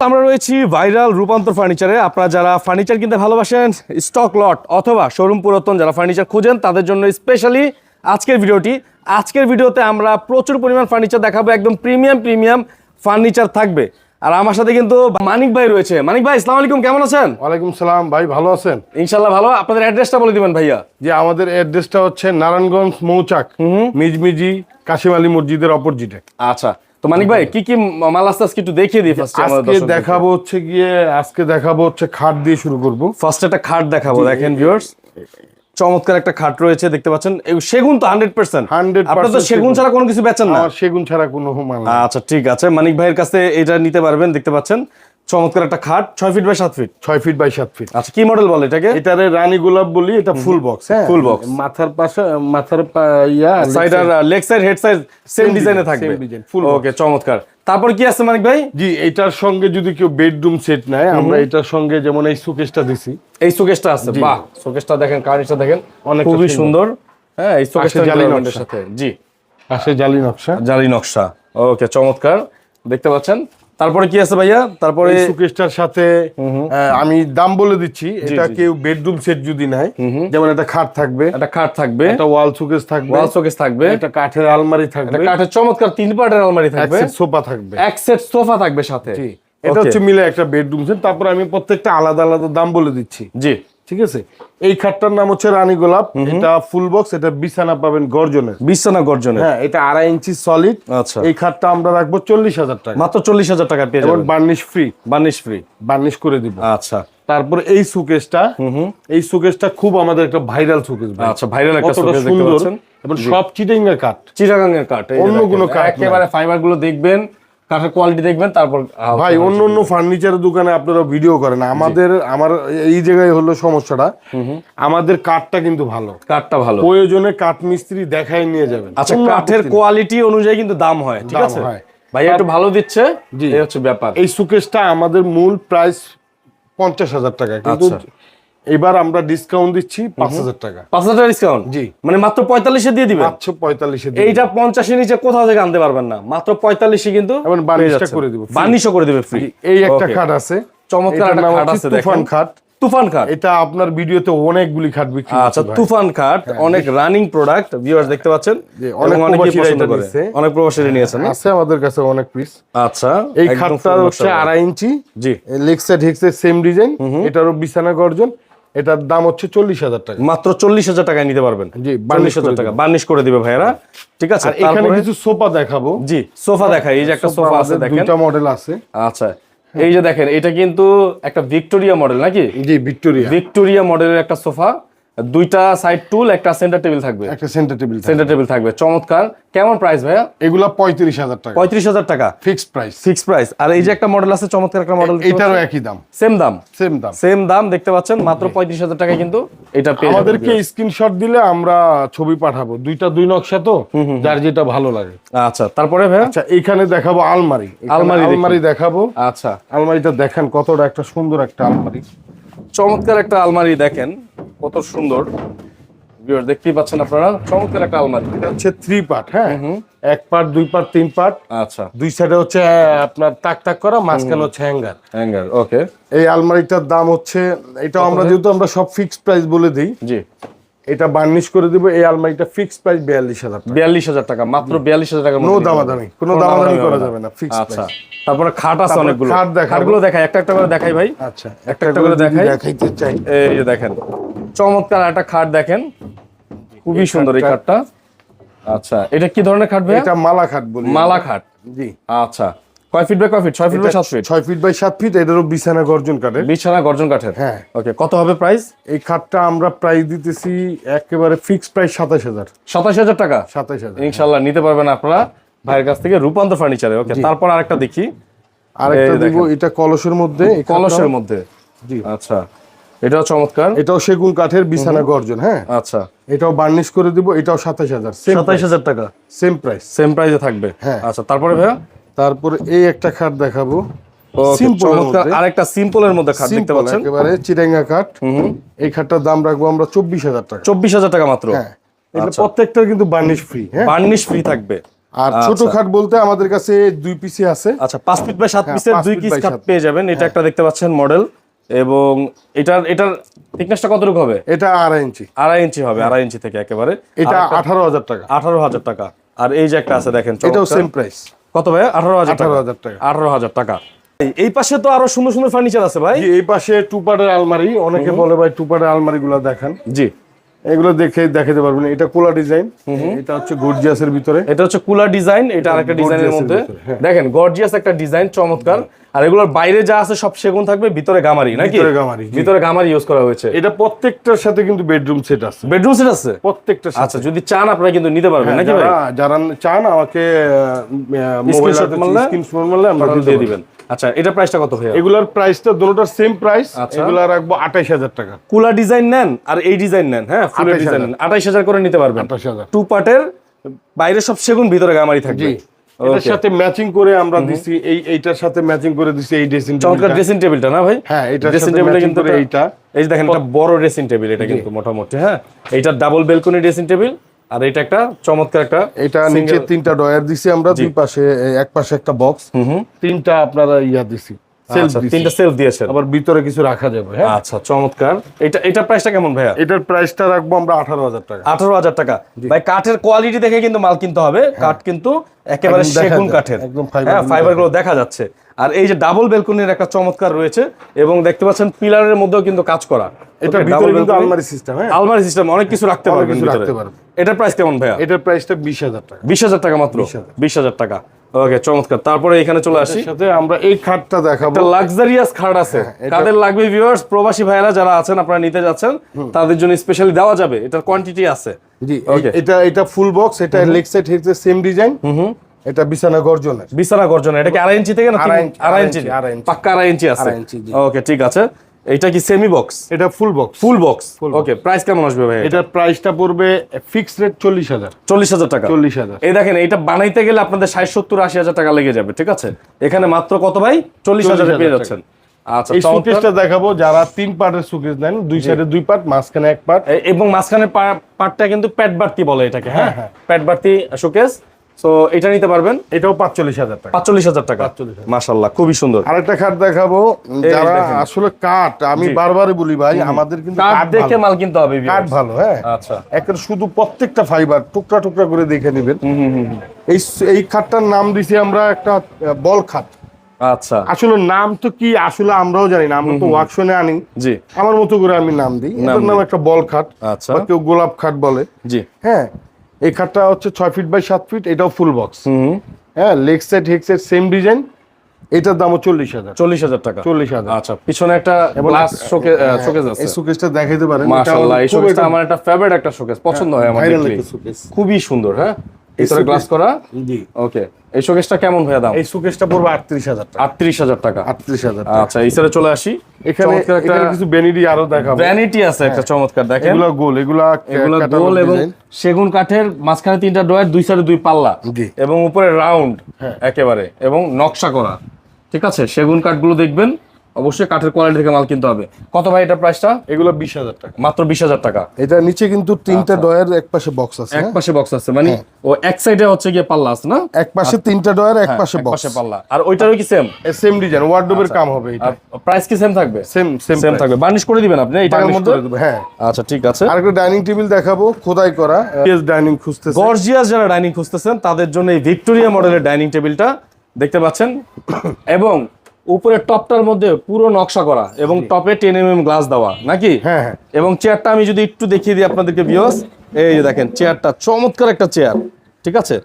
আমরা রয়েছি ভাইরাল রূপান্তর ফার্নিচারে। আপনারা যারা ফার্নিচার কিনতে ভালোবাসেন স্টক লট অথবা শোরুম পুরাতন যারা ফার্নিচার খুঁজেন তাদের জন্য স্পেশালি আজকের ভিডিওটি। আজকের ভিডিওতে আমরা প্রচুর পরিমাণ ফার্নিচার দেখাবো একদম প্রিমিয়াম প্রিমিয়াম ফার্নিচার থাকবে। আর আমার সাথে কিন্তু মানিক ভাই রয়েছে। মানিক ভাই আসসালামু আলাইকুম কেমন আছেন? ওয়ালাইকুম সালাম ভাই ভালো আছেন? ইনশাল্লাহ ভালো। আপনাদের অ্যাড্রেসটা বলে দিবেন ভাইয়া। যে আমাদের অ্যাড্রেসটা হচ্ছে নারায়ণগঞ্জ মৌচাক মিজমিজি কাশিম আলী মসজিদের অপোজিটে। আচ্ছা। তো মানিক ভাই কি কি মাল আস্তে আজকে একটু দেখিয়ে দিই ফার্স্ট আজকে দেখাবো হচ্ছে গিয়ে আজকে দেখাবো হচ্ছে খাট দিয়ে শুরু করব। ফার্স্ট একটা খাট দেখাবো দেখেন ভিউয়ার্স চমৎকার একটা খাট রয়েছে দেখতে পাচ্ছেন। সেগুন তো হান্ড্রেড পার্সেন্ট 100% আপনার তো সেগুন সেগুন। ছাড়া কোনো কিছু বেচেন না? সেগুন ছাড়া কোনো মাল আচ্ছা ঠিক আছে। মানিক ভাইয়ের কাছে এটা নিতে পারবেন দেখতে পাচ্ছেন। চমৎকার একটা খাট ছয় ফিট বাই সাত ফিট ছয় ফিট বাই সাত ফিট আচ্ছা কি মডেল বলে এটাকে? এটারে রানী গোলাপ বলি এটা ফুল বক্স হ্যাঁ। Full box। মাথার পাশে মাথার ইয়া সাইড আর leg side head side same ডিজাইনে থাকবে। full ওকে চমৎকার। তারপর কি আছে মানিক ভাই? জি এটার সঙ্গে যদি কেউ বেডরুম সেট নেয় আমরা এটার সঙ্গে যেমন এই সুকেশটা দিছি। এই শোকেসটা আছে বাহ! শোকেসটা দেখেন কার্নিশটা দেখেন অনেক খুবই সুন্দর। হ্যাঁ এই শোকেসটা জালি নকশা। সাথে জি। পাশে জালি নকশা। জালি নকশা। ওকে চমৎকার। দেখতে পাচ্ছেন? তারপরে কি আছে ভাইয়া? তারপরে সুকেশটার সাথে আমি দাম বলে দিচ্ছি। এটা কেউ বেডরুম সেট যদি নেয় যেমন একটা খাট থাকবে একটা খাট থাকবে একটা ওয়াল সুকেশ থাকবে ওয়াল শোকেস থাকবে একটা কাঠের আলমারি থাকবে একটা কাঠের চমৎকার তিন পার্টের আলমারি থাকবে সোফা থাকবে। এক সেট সোফা থাকবে সাথে। এটা হচ্ছে মিলে একটা বেডরুম সেট তারপর আমি প্রত্যেকটা আলাদা আলাদা দাম বলে দিচ্ছি। জি। ঠিক আছে? এই খাটটার নাম হচ্ছে রানী গোলাপ। এটা ফুল বক্স এটা বিছানা পাবেন গর্জনের। বিছানা গর্জনের। হ্যাঁ এটা আড়াই ইঞ্চি সলিড আচ্ছা। এই খাটটা আমরা রাখব চল্লিশ হাজার টাকা। মাত্র চল্লিশ হাজার টাকা পেয়ে যাবেন। Varnish free varnish free varnish করে দিব। আচ্ছা। তারপর এই সুকেশটা এই সুকেশটা খুব আমাদের একটা ভাইরাল সুকেশ আচ্ছা ভাইরাল একটা শোকেস দেখতে পাচ্ছেন। এবং সব চিটাঙ্গা কাঠ। এই যে অন্য কোনো কাঠ একেবারে ফাইবারগুলো দেখবেন। কাঠের কোয়ালিটি দেখবেন তারপর ভাই অন্য অন্য ফার্নিচারের দোকানে আপনারা ভিডিও করেন। আমাদের আমার এই জায়গায় হলো সমস্যাটা। আমাদের কাঠটা কিন্তু ভালো। কাঠটা ভালো। প্রয়োজনে কাঠ মিস্ত্রি দেখাই নিয়ে যাবেন। আচ্ছা কাঠের কোয়ালিটি অনুযায়ী কিন্তু দাম হয় ঠিক আছে। ভাই একটু ভালো দিচ্ছে এই হচ্ছে ব্যাপার। এই সুকেশটা আমাদের মূল প্রাইস পঞ্চাশ হাজার টাকা কিন্তু আচ্ছা। এবার আমরা ডিসকাউন্ট দিচ্ছি পাঁচ হাজার টাকা। পাঁচ হাজার ডিসকাউন্ট জি। মানে মাত্র পঁয়তাল্লিশে দিয়ে দিবেন? পাঁচশো পঁয়তাল্লিশে এইটা পঞ্চাশের নিচে কোথাও থেকে আনতে পারবেন না? মাত্র পঁয়তাল্লিশে কিন্তু বার্নিশটা করে দিব, বার্নিশও করে দেবে ফ্রি এই একটা খাট আছে। চমৎকার একটা খাট আছে তুফান খাট। তুফান খাট। এটা আপনার ভিডিওতে অনেকগুলি খাট বিক্রি আচ্ছা তুফান খাট অনেক রানিং প্রোডাক্ট ভিউয়ার্স দেখতে পাচ্ছেন। অনেক। অনেক প্রবাসীরা নিয়েছেন আছে আমাদের কাছে অনেক পিস আচ্ছা এই খাটটা হচ্ছে আড়াই ইঞ্চি। জি। লেগ সাইড হেক্সের সেম ডিজাইন এটারও বিছানা গর্জন। এটার দাম হচ্ছে চল্লিশ হাজার টাকা। মাত্র চল্লিশ হাজার টাকায় নিতে পারবেন। জি, চল্লিশ বার্নিশ হাজার করে টাকা। বার্নিশ করে দিবে ভাইয়েরা। ঠিক আছে এখানে কিছু সোফা দেখাবো। জি সোফা দেখাই। এই যে একটা সোফা আছে দেখেন। দুইটা মডেল আছে। আচ্ছা এই যে দেখেন এটা কিন্তু একটা ভিক্টোরিয়া মডেল নাকি? জি ভিক্টোরিয়া। ভিক্টোরিয়া মডেলের একটা সোফা। দুইটা সাইড টুল একটা সেন্টার টেবিল থাকবে। একটা সেন্টার টেবিল সেন্টার টেবিল থাকবে। চমৎকার। কেমন প্রাইস ভাইয়া? এগুলা পঁয়ত্রিশ হাজার টাকা। পঁয়ত্রিশ হাজার টাকা। ফিক্সড প্রাইস ফিক্সড প্রাইস আর এই যে একটা মডেল আছে চমৎকার একটা মডেল এটারও একই দাম। সেম দাম। সেম দাম। সেম দাম দেখতে পাচ্ছেন মাত্র পঁয়ত্রিশ হাজার টাকায় কিন্তু এটা আমাদেরকে স্ক্রিনশট দিলে আমরা ছবি পাঠাবো। দুইটা দুই নকশা তো যার যেটা ভালো লাগে। আচ্ছা তারপরে ভাইয়া? আচ্ছা এইখানে দেখাবো আলমারি। আলমারি আলমারি দেখাবো। আচ্ছা। আলমারিটা দেখেন কতটা একটা সুন্দর একটা আলমারি। চমৎকার একটা আলমারি দেখেন। কত সুন্দর। দেখতেই পাচ্ছেন আপনারা চমৎকার একটা আলমারি। এটা হচ্ছে থ্রি পার্ট হ্যাঁ? এক পার্ট দুই পার্ট তিন পার্ট আচ্ছা। দুই সাইডে হচ্ছে আপনার তাক তাক করা মাঝখানে হচ্ছে হ্যাঙ্গার হ্যাঙ্গার ওকে এই আলমারিটার দাম হচ্ছে এটা আমরা যেহেতু আমরা সব ফিক্সড প্রাইস বলে দিই জি। এটা বার্নিশ করে দিব এই আলমারিটা ফিক্সড প্রাইস বিয়াল্লিশ হাজার টাকা। বিয়াল্লিশ হাজার টাকা মাত্র বিয়াল্লিশ হাজার টাকা নো দামাদামি কোনো দামাদামি করা যাবে না ফিক্সড আচ্ছা তারপরে খাট আছে অনেকগুলো। খাট দেখাবো। খাটগুলো দেখাই একটা একটা করে দেখাই। ভাই আচ্ছা একটা একটা করে দেখাই। দেখাইতে চাই। এই দেখেন চমৎকার একটা খাট দেখেন। খুবই সুন্দর এই খাটটা আচ্ছা এটা কি ধরনের খাট ভাই এটা মালা খাট বলি। মালা খাট। জি। আচ্ছা কয় ফিট বাই কয় ফিট? ছয় ফিট বাই সাত ফিট? ছয় ফিট বাই সাত ফিট এটারও বিছানা গর্জন কাঠের। বিছানা গর্জন কাঠের। হ্যাঁ। ওকে কত হবে প্রাইস এই খাটটা আমরা প্রাইস দিতেছি একেবারে ফিক্সড প্রাইস সাতাশ হাজার। সাতাশ হাজার টাকা? সাতাশ হাজার ইনশাল্লাহ নিতে পারবেন আপনারা। ভাইয়ের কাছ থেকে রূপান্তর ফার্নিচারে ওকে তারপর আরেকটা দেখি। আরেকটা দিব এটা কলসের মধ্যে কলসের মধ্যে। জি। আচ্ছা এটাও চমৎকার। এটাও সেগুন কাঠের বিছানা গর্জন হ্যাঁ? আচ্ছা। এটাও বার্নিশ করে দিব এটাও সাতাশ হাজার। সাতাইশ হাজার টাকা। সেম প্রাইস সেম প্রাইসে থাকবে। হ্যাঁ। আচ্ছা তারপরে ভাইয়া? তারপরে এই একটা খাট দেখাবো। মধ্যে। আরেকটা সিম্পলের মধ্যে খাট দেখতে পাচ্ছেন। একেবারে চিটাঙ্গা কাঠ এই খাটটার দাম রাখব আমরা চব্বিশ হাজার টাকা। চব্বিশ হাজার টাকা মাত্র? হ্যাঁ। এটা প্রত্যেকটার কিন্তু বার্নিশ ফ্রি হ্যাঁ? বার্নিশ ফ্রি থাকবে। আর ছোট খাট বলতে আমাদের কাছে দুই পিসি আছে। আচ্ছা পাঁচ ফিট বাই সাত হ্যাঁ, পিসের দুই কিস by কাপ সাত। পেয়ে যাবেন। এটা একটা দেখতে পাচ্ছেন মডেল এবং এটার এটার থিকনেসটা কতটুকু হবে? এটা আড়াই ইঞ্চি। আড়াই ইঞ্চি হবে আড়াই ইঞ্চি থেকে একেবারে। এটা আঠারো হাজার টাকা। আঠারো হাজার টাকা। আর এই যে একটা আছে দেখেন এটাও সেম প্রাইস কত ভাই আঠারো হাজার আঠারো হাজার টাকা। আঠারো হাজার টাকা। এই- পাশে তো আরও সুন্দর সুন্দর ফার্নিচার আছে ভাই। এই পাশে টুপারের আলমারি। অনেকে বলে ভাই টুপারের আলমারি গুলা দেখেন। জি। এগুলো দেখে দেখাতে পারবেন এটা কোলা ডিজাইন। এটা হচ্ছে গর্জিয়াসের ভিতরে। এটা হচ্ছে কুলার ডিজাইন এটা আরেকটা ডিজাইনের মধ্যে। হ্যাঁ। দেখেন গর্জিয়াস একটা ডিজাইন চমৎকার। আর এগুলোর বাইরে যা আছে সব সেগুন থাকবে ভিতরে গামারি নাকি? ভিতরে গামারি, ভিতরে গামারি ইউজ করা হয়েছে। এটা প্রত্যেকটার সাথে কিন্তু বেডরুম সেট আছে। বেডরুম সেট আছে? প্রত্যেকটা আচ্ছা যদি চান আপনারা কিন্তু নিতে পারবেন নাকি ভাই? যারা চান আমাকে মোবাইল? স্ক্রিনশট মারলে? আমরা দিয়ে দিবেন। আচ্ছা এটা প্রাইসটা কত ভাইয়া? এগুলার প্রাইসটা দুটোটার সেম প্রাইস আচ্ছা। এগুলা রাখব আঠাইশ হাজার টাকা। কুলার ডিজাইন নেন আর এই ডিজাইন নেন হ্যাঁ? 28,000 ডিজাইন নেন। আঠাইশ হাজার করে নিতে পারবেন। আঠাশ হাজার। টু পার্টের বাইরে সব সেগুন ভিতরে গামারি থাকবে। এটার সাথে ম্যাচিং করে আমরা দিছি এই এইটার সাথে ম্যাচিং করে দিছি এই ড্রেসিং চমৎকার ড্রেসিং টেবিলটা না ভাই? হ্যাঁ, এটার ড্রেসিং টেবিলটা কিন্তু এইটা। এই যে দেখেন একটা বড় ড্রেসিং টেবিল এটা কিন্তু মোটামুটি হ্যাঁ? এইটা ডাবল বেলকনি ড্রেসিং টেবিল আর এটা একটা চমৎকার একটা এটা নিচে তিনটা ডয়ার দিছি আমরা দুই পাশে এক পাশে একটা বক্স তিনটা আপনারা ইয়া দিছি। তিনটা সেলফ দিয়েছেন। আবার ভিতরে কিছু রাখা যাবে হ্যাঁ? আচ্ছা চমৎকার। এটা এটা প্রাইসটা কেমন ভাইয়া? এটার প্রাইসটা রাখব আমরা আঠারো হাজার টাকা। আঠারো হাজার টাকা। ভাই কাঠের কোয়ালিটি দেখে কিন্তু মাল কিনতে হবে। কাঠ কিন্তু একেবারে দেখা সেগুন কাঠের। একদম fiber হ্যাঁ ফাইবারগুলো দেখা যাচ্ছে। আর এই যে ডাবল বেলকনির একটা চমৎকার রয়েছে এবং দেখতে পাচ্ছেন পিলারের মধ্যেও কিন্তু কাজ করা। এটা Okay, ভিতরে কিন্তু আলমারি সিস্টেম হ্যাঁ? আলমারি সিস্টেম অনেক কিছু রাখতে পারবেন রাখতে পারবেন। এটার প্রাইস কেমন ভাইয়া? এটার প্রাইসটা বিশ হাজার টাকা। বিশ হাজার টাকা মাত্র? বিশ হাজার টাকা। ওকে চমৎকার। তারপরে এখানে চলে আসি। সাথে আমরা এই খাটটা দেখাবো। একটা লাক্সারিয়াস খাট আছে। হ্যাঁ, কাদের লাগবে ভিউয়ার্স প্রবাসী ভাইয়েরা যারা আছেন আপনারা নিতে যাচ্ছেন তাদের জন্য স্পেশালি দেওয়া যাবে। এটার কোয়ান্টিটি আছে। জি এটা এটা ফুল বক্স এটা লেগ সাইড সেম ডিজাইন এটা বিছানা গর্জনের। বিছানা গর্জন এটা কি আড়াই ইঞ্চি থেকে না আড়াই ইঞ্চি, আড়াই ইঞ্চি? পাক্কা আড়াই ইঞ্চি আছে। ওকে ঠিক আছে। এটা কি সেমি বক্স এটা full box full box okay price কেমন আসবে ভাই এটার প্রাইসটা পড়বে ফিক্সড রেট চল্লিশ হাজার। চল্লিশ হাজার টাকা। চল্লিশ হাজার। এই দেখেন এটা বানাইতে গেলে আপনাদের ষাট সত্তর আশি হাজার টাকা লেগে যাবে ঠিক আছে? এখানে মাত্র কত ভাই? চল্লিশ হাজারে 40,000 পেয়ে যাচ্ছেন। আচ্ছা এই সুকেসটা দেখাবো যারা তিন পার্টের সুকেস নেন দুই সাইডে দুই পার্ট মাঝখানে এক পার্ট এবং মাঝখানে পা- পাটটা কিন্তু প্যাট বাড়তি বলে এটাকে হ্যাঁ? প্যাট বাড়তি শোকেস সো এটা নিতে পারবেন। এটাও পাঁচচল্লিশ হাজার টাকা। পাঁচচল্লিশ হাজার টাকা। 45,000 মাশাল্লাহ খুবই সুন্দর। আরেকটা খাট দেখাবো। যারা আসলে কাঠ আমি বারবারই বলি ভাই আমাদের কিন্তু কাঠ কাঠ দেখে মাল কিনতে হবে কাঠ ভালো হ্যাঁ। আচ্ছা। একটা শুধু প্রত্যেকটা ফাইবার টুকরা টুকরা করে দেখে নেবেন। এই এই খাটটার নাম দিছি আমরা একটা বল খাট। আচ্ছা। আসলে নাম তো কি আসলে আমরাও জানি না আমরা তো ওয়ার্কশনে আনি। জি। আমার মতো করে আমি নাম দিই। এটার নাম একটা বল খাট আচ্ছা। কেউ গোলাপ খাট বলে। জি। হ্যাঁ এই খাটটা হচ্ছে ছয় ফিট বাই সাত ফিট এটাও ফুল বক্স হ্যাঁ লেগ সেট হেক সেট সেম ডিজাইন এটার দামও চল্লিশ হাজার। চল্লিশ হাজার টাকা। চল্লিশ হাজার। আচ্ছা পিছনে একটা গ্লাস শোকেস আছে। এই সুকেসটা দেখাইতে পারেন। মাশাআল্লাহ এই শোকেসটা আমার একটা ফেভারিট একটা শোকেস পছন্দ হয় আমার খুবই সুন্দর হ্যাঁ? ভিতরে গ্লাস করা? জি। ওকে এই শোকেসটা কেমন ভাইয়া দাম? এই সুকেসটা পড়বে আটত্রিশ হাজার টাকা। আটত্রিশ হাজার টাকা। আটত্রিশ হাজার আচ্ছা এই সাইডে চলে আসি। এখানে একটা এখানে কিছু আরও দেখাবো। ভ্যানিটি আছে একটা চমৎকার দেখেন। এগুলা গোল এগুলা এগুলো গোল এবং সেগুন কাঠের মাঝখানে তিনটা ডয়ার দুই সাইডে দুই পাল্লা। এবং উপরে রাউন্ড হ্যাঁ। একেবারে এবং নকশা করা। ঠিক আছে? সেগুন কাঠগুলো দেখবেন। অবশ্যই কাঠের কোয়ালিটি থেকে মাল কিনতে হবে। কত ভাই এটা প্রাইসটা এগুলো বিশ হাজার টাকা। মাত্র বিশ হাজার টাকা। এটা নিচে কিন্তু তিনটা ডয়ার এক পাশে বক্স আছে এক হ্যাঁ? পাশে বক্স আছে মানে ও এক সাইডে হচ্ছে গিয়ে পাল্লা আছে না? এক পাশে তিনটা ডয়ার এক পাশে এক বক্স পাশে পাল্লা। আর ওইটারও কি সেম সেম ডিজাইন ওয়ার্ডরোবের কাম হবে এটা। আর প্রাইস কি সেম থাকবে? সেম সেম সেম থাকবে। বার্নিশ করে দিবেন আপনি এই টাকার মধ্যে? হ্যাঁ। আচ্ছা ঠিক আছে। আরেকটা ডাইনিং টেবিল দেখাবো খোদাই করা। পেজ ডাইনিং খুঁজতেছে। গর্জিয়াস যারা ডাইনিং খুঁজতেছেন তাদের জন্য এই ভিক্টোরিয়া মডেলের ডাইনিং টেবিলটা দেখতে পাচ্ছেন। এবং উপরে টপটার মধ্যে পুরো নকশা করা এবং টপে টেন এম গ্লাস দেওয়া নাকি? হ্যাঁ হ্যাঁ। এবং চেয়ারটা আমি যদি একটু দেখিয়ে দিই আপনাদেরকে ভিউয়ার্স এই যে দেখেন চেয়ারটা চমৎকার একটা চেয়ার ঠিক আছে?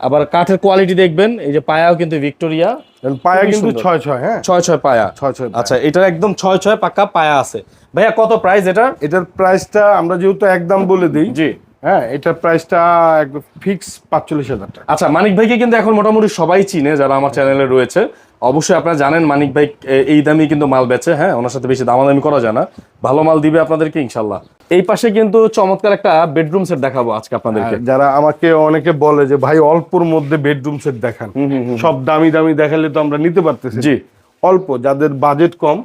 আবার কাঠের কোয়ালিটি দেখবেন এই যে পায়াও কিন্তু ভিক্টোরিয়া। পায়া কিন্তু ছয় ছয় হ্যাঁ? ছয় ছয় পায়া। ছয় ছয় আচ্ছা এটার একদম ছয় ছয় পাক্কা পায়া আছে। ভাইয়া কত প্রাইস এটা এটার প্রাইসটা আমরা যেহেতু একদম বলে দিই জি। হ্যাঁ এটার প্রাইসটা একদম ফিক্স পাঁচচল্লিশ হাজার টাকা। আচ্ছা মানিক ভাইকে কিন্তু এখন মোটামুটি সবাই চিনে যারা আমার চ্যানেলে রয়েছে। অবশ্যই আপনারা জানেন মানিক ভাই এই দামি কিন্তু মাল বেচে হ্যাঁ ওনার সাথে বেশি দামাদামি করা যায় না। ভালো মাল দিবে আপনাদেরকে ইনশাল্লাহ এই পাশে কিন্তু চমৎকার একটা বেডরুম সেট দেখাবো আজকে আপনাদেরকে। যারা আমাকে অনেকে বলে যে ভাই অল্পর মধ্যে বেডরুম সেট দেখান। সব দামি দামি দেখালে তো আমরা নিতে পারতেছি জি। অল্প যাদের বাজেট কম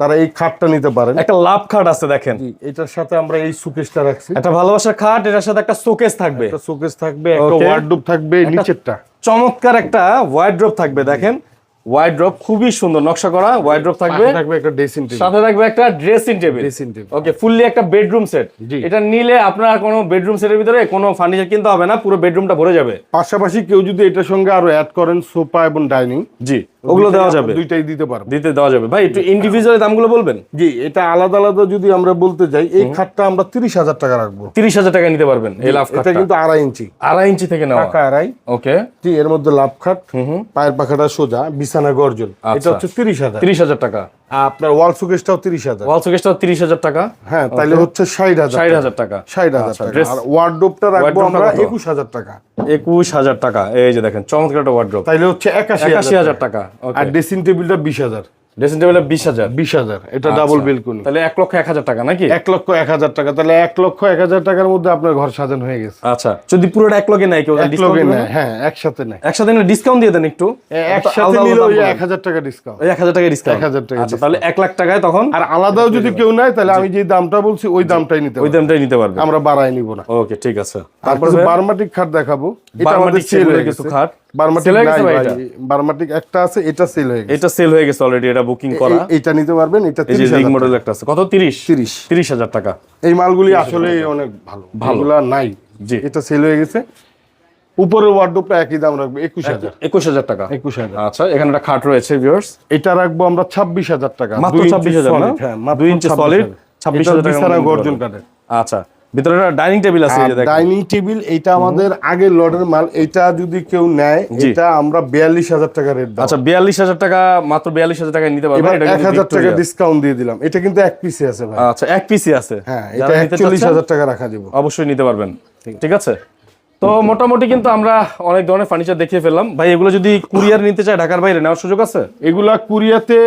তারা এই খাটটা নিতে পারেন। একটা লাভ খাট আছে দেখেন। এটার সাথে আমরা এই সুকেশটা রাখছি। একটা ভালোবাসার খাট এটার সাথে একটা শোকেস থাকবে। একটা শোকেস থাকবে একটা. ওয়ার্ডরোব থাকবে নিচেরটা। চমৎকার একটা ওয়াইড্রপ থাকবে দেখেন। ওয়াইড্রপ খুবই সুন্দর নকশা করা ওয়াইড্রপ থাকবে। থাকবে একটা ড্রেসিং টেবিল সাথে থাকবে একটা dressing table dressing table okay fully একটা বেডরুম সেট। এটা নিলে আপনার কোনো বেডরুম সেটের ভিতরে কোনো ফার্নিচার কিনতে হবে না পুরো বেডরুমটা ভরে যাবে। পাশাপাশি কেউ যদি এটার সঙ্গে আরও অ্যাড করেন সোফা এবং ডাইনিং জি। ওগুলো দেওয়া যাবে। দুইটাই দিতে পারব। দিতে দেওয়া যাবে। ভাই একটু ইন্ডিভিজুয়াল দামগুলো বলবেন? জি এটা আলাদা আলাদা যদি আমরা বলতে যাই এই খাটটা আমরা তিরিশ হাজার টাকা রাখব। তিরিশ হাজার টাকা নিতে পারবেন এই লাভ এটা কিন্তু আড়াই ইঞ্চি। আড়াই ইঞ্চি থেকে নেওয়া। টাকা আড়াই। ওকে। জি এর মধ্যে লাভ খাট পায়ের পাখাটা সোজা বিছানা গর্জন। এটা আচ্ছা। হচ্ছে তিরিশ হাজার। তিরিশ হাজার টাকা। আপনার ওয়াল তিরিশ হাজার। ওয়াল শোকেসটা তিরিশ হাজার টাকা। হ্যাঁ তাইলে হচ্ছে 60000 60000 টাকা। ষাট হাজার আচ্ছা, টাকা। আর ওয়ার্ডরোবটা রাখব আমরা কত? একুশ হাজার টাকা। একুশ হাজার টাকা। এই যে দেখেন চমৎকার একটা ওয়ার্ডরোব তাহলে হচ্ছে একাশি একাশি হাজার হাজার টাকা। আর ড্রেসিং টেবিলটা বিশ হাজার। ড্রেসিং টেবিলে বিশ হাজার। বিশ হাজার এটা ডাবল বেলকুনি তাহলে এক লক্ষ এক হাজার টাকা নাকি? এক লক্ষ এক হাজার টাকা। তাহলে এক লক্ষ এক হাজার টাকার মধ্যে আপনার ঘর সাজানো হয়ে গেছে। আচ্ছা যদি পুরোটা এক লগে নেয় কেউ এক লগে নেয় হ্যাঁ একসাথে নেয়। একসাথে নিলে ডিসকাউন্ট দিয়ে দেন একটু। একসাথে নিলে ওই এক হাজার টাকা ডিসকাউন্ট এক হাজার টাকা ডিসকাউন্ট 1000 টাকা আচ্ছা তাহলে এক লাখ টাকায় তখন আর আলাদাও যদি কেউ নেয় তাহলে আমি যে দামটা বলছি ওই দামটাই নিতে ওই দামটাই নিতে পারবে। আমরা বাড়াই নিব না। ওকে ঠিক আছে। তারপরে বারমাটিক খাট দেখাবো এটা আমাদের সেল হয়ে গেছে। খাট। বারমাটিক নাই ভাই ভাই এটা? বারমাটিক একটা আছে এটা সেল হয়ে গেছে। এটা সেল হয়ে গেছে অলরেডি এটা বুকিং করা। এই- নিতে পারবেন এটা এই যে তিরিশ রিং মডেল একটা আছে। কত? তিরিশ? তিরিশ। তিরিশ হাজার টাকা। এই মালগুলি আসলে অনেক ভালো। ভালোগুলা নাই। জি। এটা সেল হয়ে গেছে। উপরের ওয়ার্ডরোবটা একই দাম রাখব একুশ হাজার। একুশ হাজার টাকা। একুশ হাজার। আচ্ছা এখানে একটা খাট রয়েছে ভিউয়ার্স এটা রাখব আমরা ছাব্বিশ হাজার টাকা। মাত্র দুই ইঞ্চি 26,000 না? solid, হ্যাঁ, মাত্র দুই ইঞ্চি 26,000 solid, 26,000 এটা টাকার বিছানা মধ্যে গর্জন কাঠের। আচ্ছা। ভিতরে ডাইনিং টেবিল আছে এই যে দেখেন। ডাইনিং টেবিল এটা আমাদের আগের লটের মাল এটা যদি কেউ নেয় এটা আমরা বিয়াল্লিশ হাজার টাকা রেট আচ্ছা বিয়াল্লিশ হাজার টাকা মাত্র বিয়াল্লিশ হাজার টাকায় নিতে পারবেন এটা এক কিন্তু হাজার টাকা ডিসকাউন্ট দিয়ে দিলাম। এটা কিন্তু এক পিসে আছে ভাই। আচ্ছা এক পিসি আছে। হ্যাঁ এটা একচল্লিশ হাজার টাকা রাখা দিব। অবশ্যই নিতে পারবেন। ঠিক আছে। তো মোটামুটি কিন্তু আমরা অনেক ধরনের ফার্নিচার দেখিয়ে ফেললাম। ভাই এগুলো যদি কুরিয়ার নিতে চায় ঢাকার বাইরে নেওয়ার সুযোগ আছে? এগুলা কুরিয়াতে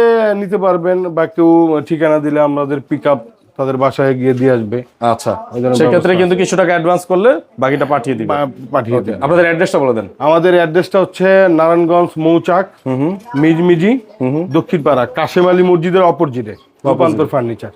নিতে পারবেন বা কেউ ঠিকানা দিলে আমাদের পিক আপ তাদের বাসায় গিয়ে দিয়ে আসবে। আচ্ছা। সেক্ষেত্রে কিন্তু কিছু টাকা অ্যাডভান্স করলে বাকিটা পাঠিয়ে দিবে। পাঠিয়ে দিবে। আপনাদের অ্যাড্রেসটা বলে দেন। আমাদের অ্যাড্রেসটা হচ্ছে নারায়ণগঞ্জ মৌচাক মিজমিজি দক্ষিণ পাড়া কাশেম আলী মসজিদের অপরজিটে রূপান্তর ফার্নিচার